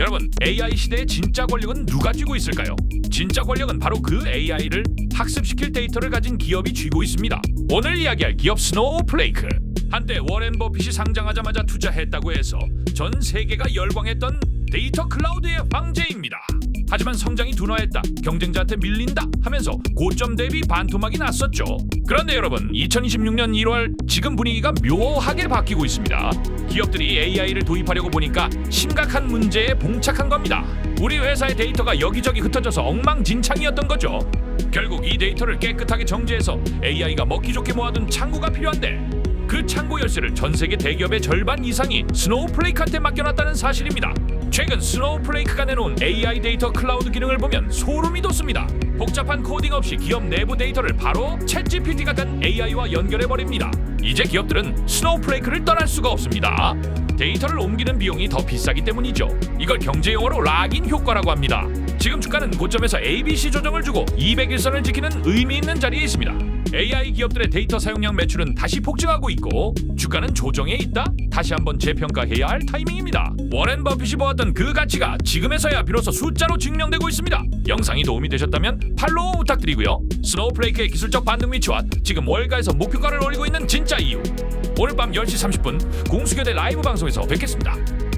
여러분 AI 시대의 진짜 권력은 누가 쥐고 있을까요? 진짜 권력은 바로 그 AI를 학습시킬 데이터를 가진 기업이 쥐고 있습니다. 오늘 이야기할 기업 스노우플레이크. 한때 워렌 버핏이 상장하자마자 투자했다고 해서 전 세계가 열광했던 데이터 클라우드의 황제입니다. 하지만 성장이 둔화했다, 경쟁자한테 밀린다 하면서 고점 대비 반토막이 났었죠. 그런데 여러분, 2026년 1월 지금 분위기가 묘하게 바뀌고 있습니다. 기업들이 AI를 도입하려고 보니까 심각한 문제에 봉착한 겁니다. 우리 회사의 데이터가 여기저기 흩어져서 엉망진창이었던 거죠. 결국 이 데이터를 깨끗하게 정제해서 AI가 먹기 좋게 모아둔 창구가 필요한데 그 창고 열쇠를 전 세계 대기업의 절반 이상이 스노우플레이크한테 맡겨놨다는 사실입니다. 최근 스노우플레이크가 내놓은 AI 데이터 클라우드 기능을 보면 소름이 돋습니다. 복잡한 코딩 없이 기업 내부 데이터를 바로 챗GPT 같은 AI와 연결해 버립니다. 이제 기업들은 스노우플레이크를 떠날 수가 없습니다. 데이터를 옮기는 비용이 더 비싸기 때문이죠. 이걸 경제 용어로 락인 효과라고 합니다. 지금 주가는 고점에서 ABC 조정을 주고 200일선을 지키는 의미 있는 자리에 있습니다. AI 기업들의 데이터 사용량 매출은 다시 폭증하고 있고 주가는 조정에 있다. 다시 한번 재평가해야 할 타이밍입니다. 워렌 버핏이 보았던 그 가치가 지금에서야 비로소 숫자로 증명되고 있습니다. 영상이 도움이 되셨다면 팔로우 부탁드리고요. 스노우플레이크의 기술적 반등 위치와 지금 월가에서 목표가를 올리고 있는 진짜 이유. 오늘 밤 10시 30분 공수교대 라이브 방송에서 뵙겠습니다.